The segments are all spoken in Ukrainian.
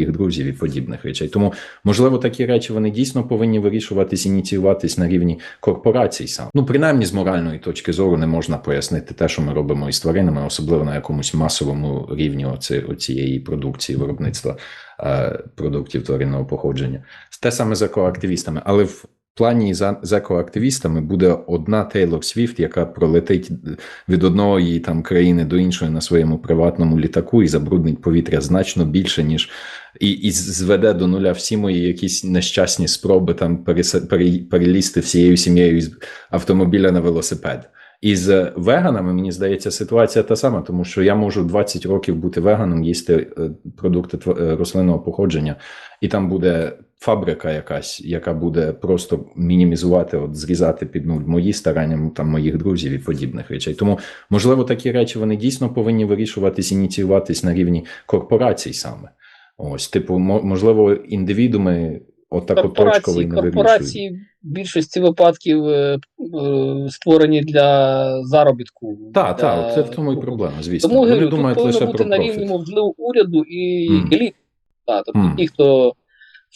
моїх друзів і подібних речей. Тому, можливо, такі речі вони дійсно повинні вирішуватись, ініціюватись на рівні корпорацій сам. Ну, принаймні, з моральної точки зору не можна пояснити те, що ми робимо із тваринами, особливо на якомусь масовому рівні оці, оцієї продукції виробництва е, продуктів тваринного походження. Те саме за коактивістами, але в плані з екоактивістами буде одна Тейлор Свіфт, яка пролетить від одної там країни до іншої на своєму приватному літаку і забруднить повітря значно більше, ніж і, і зведе до нуля всі мої якісь нещасні спроби там перелізти всією сім'єю з автомобіля на велосипед. І з веганами, мені здається, ситуація та сама, тому що я можу 20 років бути веганом, їсти е, продукти е, рослинного походження, і там буде фабрика якась, яка буде просто мінімізувати, от зрізати під нуль мої старання там моїх друзів і подібних речей. Тому, можливо, такі речі вони дійсно повинні вирішуватись, ініціюватись на рівні корпорацій саме. Ось, типу, мо- можливо, індивідуми отак от точково корпорації, не вирішують. корпорації в більшості випадків е, е, створені для заробітку. Так, для- так, це в тому і проблема, звісно. Тому Вони тут думають лише бути про на рівні, можливо, уряду і еліт. Тобто Мгм. ті, хто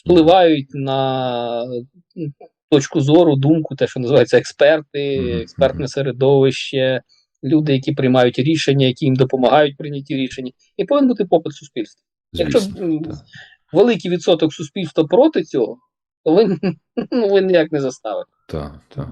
впливають на точку зору, думку, те, що називається експерти, експертне середовище, люди, які приймають рішення, які їм допомагають прийняті рішення. І повинен бути попит суспільства. Якщо Звісно, м, так. великий відсоток суспільства проти цього, то ви, ну, ви ніяк не заставите Так, так.